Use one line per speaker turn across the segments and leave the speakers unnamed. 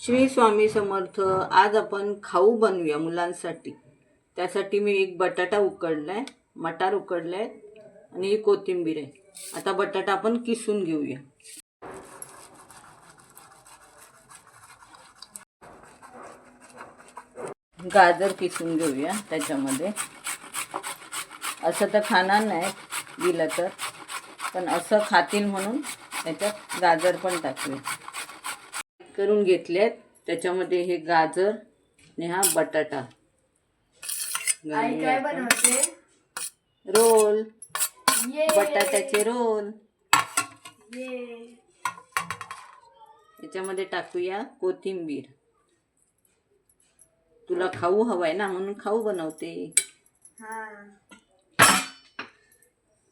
श्री स्वामी समर्थ आज आपण खाऊ बनवूया मुलांसाठी. त्यासाठी मी एक बटाटा उकडलाय मटार उकडलाय आणि ही कोथिंबीर आहे. आता बटाटा आपण किसून घेऊया. गाजर किसून घेऊया त्याच्यामध्ये. असं तर खाणार नाही दिलं तर पण असं खातील म्हणून त्याच्यात गाजर पण टाकूया. करून घेतलेत त्याच्यामध्ये हे गाजर आणि हा बटाटा. रोल. बटाट्याचे रोल.
ये.
त्याच्यामध्ये टाकूया कोथिंबीर. तुला खाऊ हवाय ना म्हणून खाऊ बनवते.
हा.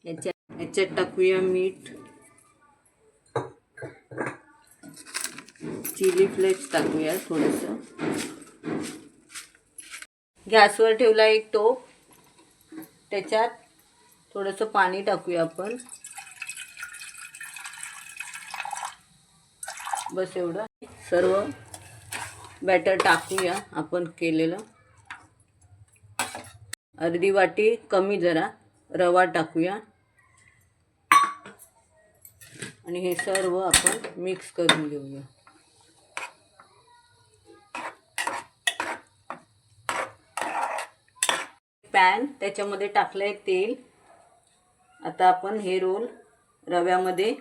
याच्यात याच्यात टाकूया मीठ. चिली फ्लेक्स टाकूया थोडंसं. गॅसवर ठेवला एक टोप. त्याच्यात थोडंसं पाणी टाकूया आपण. बस एवढं. सर्व बॅटर टाकूया आपण केलेलं. अर्धी वाटी कमी जरा रवा टाकूया. आणि हे सर्व आपण मिक्स करून घेऊया. पॅन त्याच्यामध्ये टाकलं आहे तेल. आता आपण हे रोल रव्यामध्ये.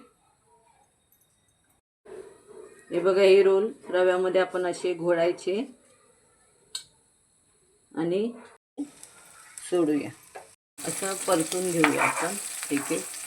हे बघा हे रोल रव्यामध्ये आपण असे घोळायचे. आणि सोडूया. असं परतून घेऊया आपण. ठीक आहे.